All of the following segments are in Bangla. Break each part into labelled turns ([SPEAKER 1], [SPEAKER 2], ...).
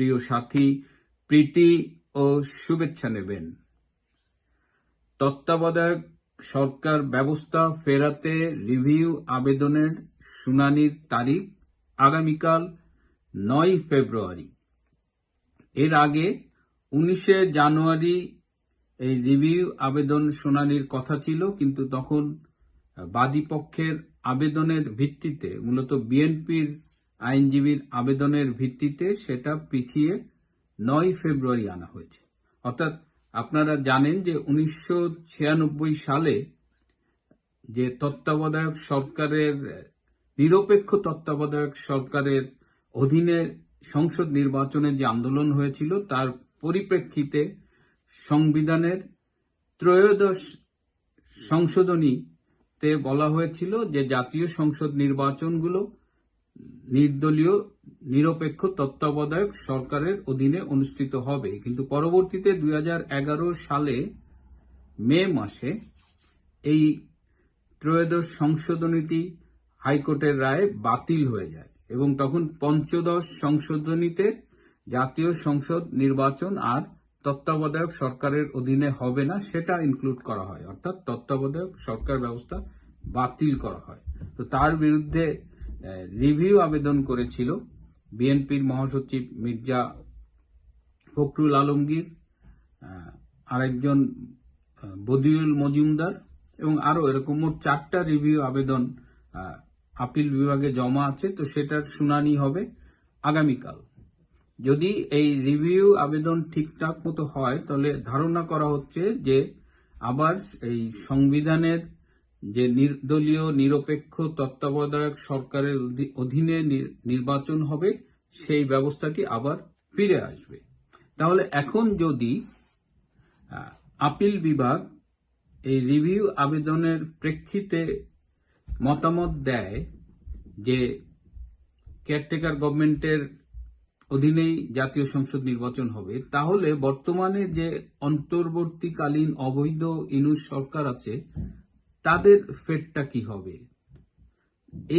[SPEAKER 1] প্রিয় সাথী, প্রীতি ও শুভেচ্ছা নেবেন। তত্ত্বাবধায়ক সরকার ব্যবস্থা ফেরাতে রিভিউ আবেদনের শুনানির তারিখ আগামীকাল নয় ফেব্রুয়ারি। এর আগে উনিশে জানুয়ারি এই রিভিউ আবেদন শুনানির কথা ছিল, কিন্তু তখন বাদী পক্ষের আবেদনের ভিত্তিতে মূলত বিএনপির আইনজীবীর আবেদনের ভিত্তিতে সেটা পিছিয়ে নয় ফেব্রুয়ারি আনা হয়েছে। অর্থাৎ আপনারা জানেন যে উনিশশো ছিয়ানব্বই সালে যে তত্ত্বাবধায়ক সরকারের, নিরপেক্ষ তত্ত্বাবধায়ক সরকারের অধীনে সংসদ নির্বাচনের যে আন্দোলন হয়েছিল, তার পরিপ্রেক্ষিতে সংবিধানের ত্রয়োদশ সংশোধনীতে বলা হয়েছিল যে জাতীয় সংসদ নির্বাচনগুলো নির্দলীয়, নিরপেক্ষ তত্ত্বাবধায়ক সরকারের অধীনে অনুষ্ঠিত হবে। কিন্তু পরবর্তীতে দুই হাজার এগারো সালে মে মাসে এই ত্রয়োদশ সংশোধনীটি হাইকোর্টের রায়ে বাতিল হয়ে যায় এবং তখন পঞ্চদশ সংশোধনীতে জাতীয় সংসদ নির্বাচন আর তত্ত্বাবধায়ক সরকারের অধীনে হবে না, সেটা ইনক্লুড করা হয়। অর্থাৎ তত্ত্বাবধায়ক সরকার ব্যবস্থা বাতিল করা হয়। তো তার বিরুদ্ধে রিভিউ আবেদন করেছিল বিএনপির মহাসচিব মির্জা ফখরুল আলমগীর আরেকজন বদিউল মজুমদার এবং আরও এরকম মোট চারটা রিভিউ আবেদন আপিল বিভাগে জমা আছে। তো সেটার শুনানি হবে আগামীকাল। যদি এই রিভিউ আবেদন ঠিকঠাক মতো হয়, তাহলে ধারণা করা হচ্ছে যে আবার এই সংবিধানের যে নির্দলীয়, নিরপেক্ষ তত্ত্বাবধায়ক সরকারের অধীনে নির- নির্বাচন হবে, সেই ব্যবস্থাটি আবার ফিরে আসবে। তাহলে এখন যদি আপিল বিভাগ এই রিভিউ আবেদনের প্রেক্ষিতে মতামত দেয় যে কেয়ারটেকার গভর্নমেন্টের অধীনেই জাতীয় সংসদ নির্বাচন হবে, তাহলে বর্তমানে যে অন্তর্বর্তীকালীন অবৈধ ইনুস সরকার আছে তাদের ফেটটা কি হবে?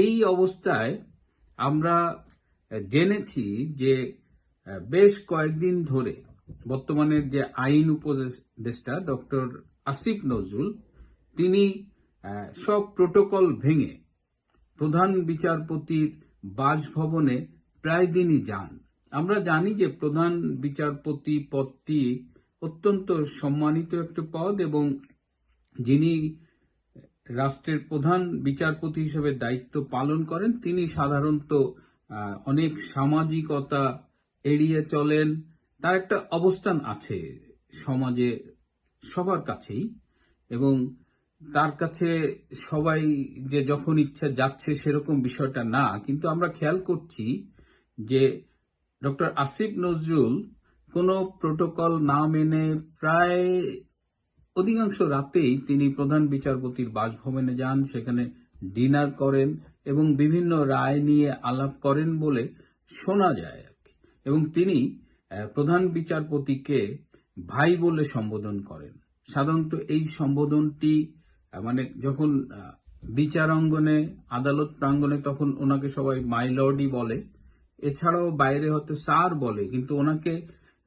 [SPEAKER 1] এই অবস্থায় আমরা জেনেছি যে, বেশ কয়েকদিন ধরে বর্তমানের যে আইন উপদেষ্টা ডক্টর আসিফ নজরুল, তিনি সব প্রোটোকল ভেঙে প্রধান বিচারপতির বাসভবনে প্রায় দিনই যান। আমরা জানি যে প্রধান বিচারপতি পদটি অত্যন্ত সম্মানিত একটি পদ এবং যিনি রাষ্ট্রের প্রধান বিচারপতি হিসেবে দায়িত্ব পালন করেন। তিনি সাধারণত অনেক সামাজিকতা এড়িয়ে চলেন। তার একটা অবস্থান আছে সমাজে সবার কাছেই এবং তার কাছে সবাই যে যখন ইচ্ছা যাচ্ছে সেরকম বিষয়টা না। কিন্তু আমরা খেয়াল করছি যে ডক্টর আসিফ নজরুল কোনো প্রোটোকল না মেনে প্রায় অধিকাংশ রাতেই তিনি প্রধান বিচারপতির বাসভবনে যান, সেখানে ডিনার করেন এবং বিভিন্ন রায় নিয়ে আলাপ করেন বলে শোনা যায় আর কি। এবং তিনি প্রধান বিচারপতিকে ভাই বলে সম্বোধন করেন সাধারণত এই সম্বোধনটি মানে যখন বিচারাঙ্গনে, আদালত প্রাঙ্গণে তখন ওনাকে সবাই মাই লর্ডই বলে এছাড়াও বাইরে হয়তো স্যার বলে, কিন্তু ওনাকে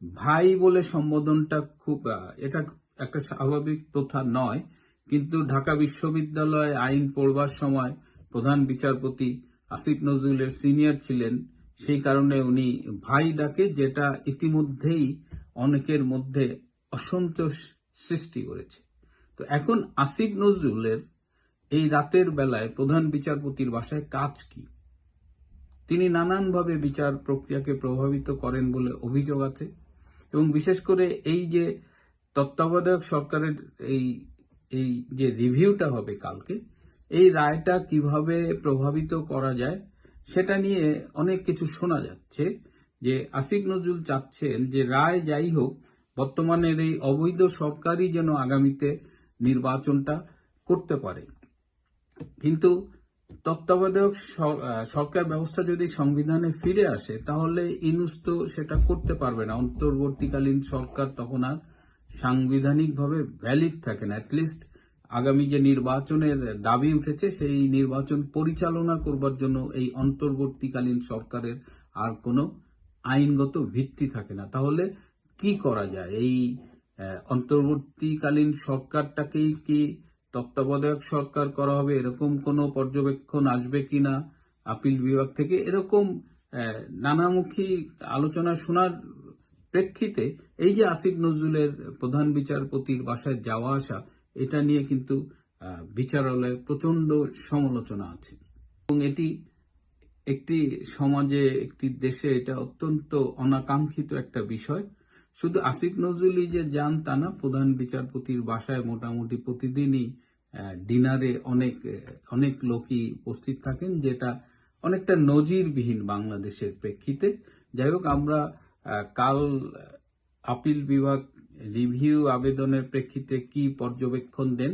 [SPEAKER 1] ভাই বলে সম্বোধনটা খুব এটা একটা স্বাভাবিক প্রথা নয়, কিন্তু ঢাকা বিশ্ববিদ্যালয়ে আইন পড়বার সময় প্রধান বিচারপতি আসিফ নজরুলের সিনিয়র ছিলেন। সেই কারণে উনি ভাই ডাকে, যেটা ইতিমধ্যেই অনেকের মধ্যে অসন্তোষ সৃষ্টি করেছে। তো এখন আসিফ নজরুলের এই রাতের বেলায় প্রধান বিচারপতির বাসায় কাজ কি? তিনি নানানভাবে বিচার প্রক্রিয়াকে প্রভাবিত করেন বলে অভিযোগ আছে এবং বিশেষ করে এই যে তত্ত্বাবধায়ক সরকারের এই এই যে রিভিউটা হবে কালকে, এই রায়টা কীভাবে প্রভাবিত করা যায় সেটা নিয়ে অনেক কিছু শোনা যাচ্ছে যে আসিফ নজরুল চাচ্ছেন যে রায় যাই হোক, বর্তমানের এই অবৈধ সরকারই যেন আগামীতে নির্বাচনটা করতে পারে। কিন্তু তত্ত্বাবধায়ক সর- সরকার ব্যবস্থা যদি সংবিধানে ফিরে আসে, তাহলে ইনুস তো সেটা করতে পারবে না। অন্তর্বর্তীকালীন সরকার তখন আর সাংবিধানিকভাবে ভ্যালিড থাকে না। অ্যাটলিস্ট আগামী যে নির্বাচনের দাবি উঠেছে, সেই নির্বাচন পরিচালনা করবার জন্য এই অন্তর্বর্তীকালীন সরকারের আর কোনো আইনগত ভিত্তি থাকে না। তাহলে কি করা যায়? এই অন্তর্বর্তীকালীন সরকারটাকেই কি তত্ত্বাবধায়ক সরকার করা হবে? এরকম কোনো পর্যবেক্ষণ আসবে কিনা আপিল বিভাগ থেকে এরকম নানামুখী আলোচনা শোনার প্রেক্ষিতে এই যে আসিফ নজরুলের প্রধান বিচারপতির বাসায় যাওয়া আসা, এটা নিয়ে কিন্তু বিচারালয়ে প্রচণ্ড সমালোচনা আছে। এবং এটি একটি সমাজে, একটি দেশে এটা অত্যন্ত অনাকাঙ্ক্ষিত একটা বিষয়। শুধু আসিফ নজরুলই যে যান তা না, প্রধান বিচারপতির বাসায় মোটামুটি প্রতিদিনই ডিনারে অনেক অনেক লোকই উপস্থিত থাকেন, যেটা অনেকটা নজিরবিহীন বাংলাদেশের প্রেক্ষিতে। যাই হোক, আমরা কাল আপিল বিভাগ রিভিউ আবেদনের প্রেক্ষিতে কি পর্যবেক্ষণ দেন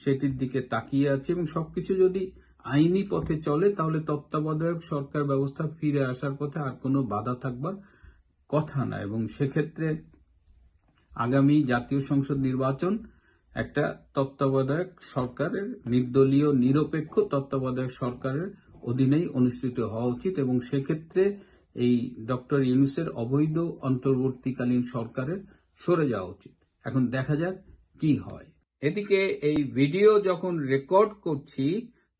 [SPEAKER 1] সেটির দিকে তাকিয়ে আছে এবং সবকিছু যদি আইনি পথে চলে, তাহলে তত্ত্বাবধায়ক সরকার ব্যবস্থা ফিরে আসার পথে আর কোনো বাধা থাকবার কথা না। এবং সেক্ষেত্রে আগামী জাতীয় সংসদ নির্বাচন একটা তত্ত্বাবধায়ক সরকারের নির্দলীয়, নিরপেক্ষ তত্ত্বাবধায়ক সরকারের অধীনেই অনুষ্ঠিত হওয়া উচিত এবং সেক্ষেত্রে এই ডক্টর ইউনুসের অবৈধ অন্তর্বর্তীকালীন সরকারের সরে যাওয়া উচিত। এখন দেখা যাক কি হয়। এদিকে এই ভিডিও যখন রেকর্ড করছি,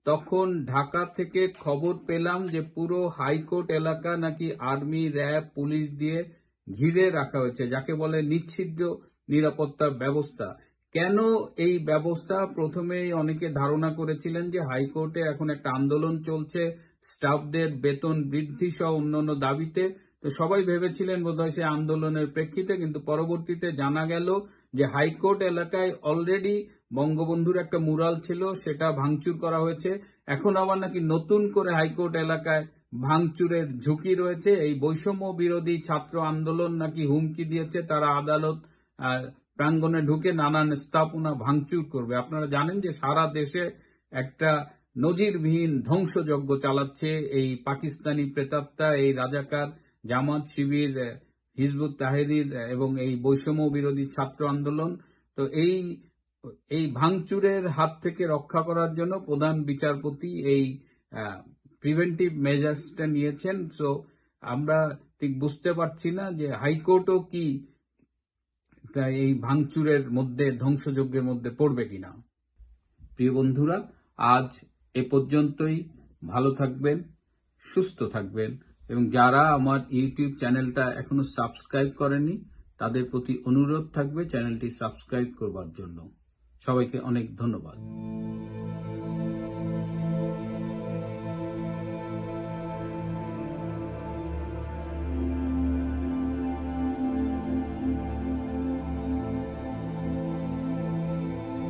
[SPEAKER 1] তখন ঢাকা থেকে খবর পেলাম যে পুরো হাইকোর্ট এলাকা নাকি আর্মি, র্যাব, পুলিশ দিয়ে ঘিরে রাখা হয়েছে, যাকে বলে নিচ্ছিদ্র নিরাপত্তা ব্যবস্থা। কেন এই ব্যবস্থা? প্রথমেই অনেকে ধারণা করেছিলেন যে হাইকোর্টে এখন একটা আন্দোলন চলছে স্টাফদের বেতন বৃদ্ধি সহ অন্যান্য দাবিতে তো সবাই ভেবেছিলেন বোধহয় সেই আন্দোলনের প্রেক্ষিতে কিন্তু পরবর্তীতে জানা গেল যে হাইকোর্ট এলাকায় অলরেডি বঙ্গবন্ধুর একটা মুরাল ছিল সেটা ভাঙচুর করা হয়েছে। এখন আবার নাকি নতুন করে হাইকোর্ট এলাকায় ভাঙচুরের ঝুঁকি রয়েছে। এই বৈষম্য বিরোধী ছাত্র আন্দোলন নাকি হুমকি দিয়েছে তারা আদালত আহ, প্রাঙ্গণে ঢুকে নানান স্থাপনা ভাঙচুর করবে। আপনারা জানেন যে সারা দেশে একটা নজিরবিহীন ধ্বংসযজ্ঞ চালাচ্ছে এই পাকিস্তানি প্রেতাত্মা, এই রাজাকার জামাত শিবির হিজবুত তাহেরির এবং এই বৈষম্য বিরোধী ছাত্র আন্দোলন। তো এই এই ভাঙচুরের হাত থেকে রক্ষা করার জন্য প্রধান বিচারপতি এই প্রিভেন্টিভ মেজার্সটা নিয়েছেন। সো আমরা ঠিক বুঝতে পারছি না যে হাইকোর্টও কি এই ভাঙচুরের মধ্যে, ধ্বংসযজ্ঞের মধ্যে পড়বে কিনা। প্রিয় বন্ধুরা, আজ এ পর্যন্তই। ভালো থাকবেন, সুস্থ থাকবেন এবং যারা আমার ইউটিউব চ্যানেলটা এখনও সাবস্ক্রাইব করেনি, তাদের প্রতি অনুরোধ থাকবে চ্যানেলটি সাবস্ক্রাইব করবার জন্য। সবাইকে অনেক ধন্যবাদ।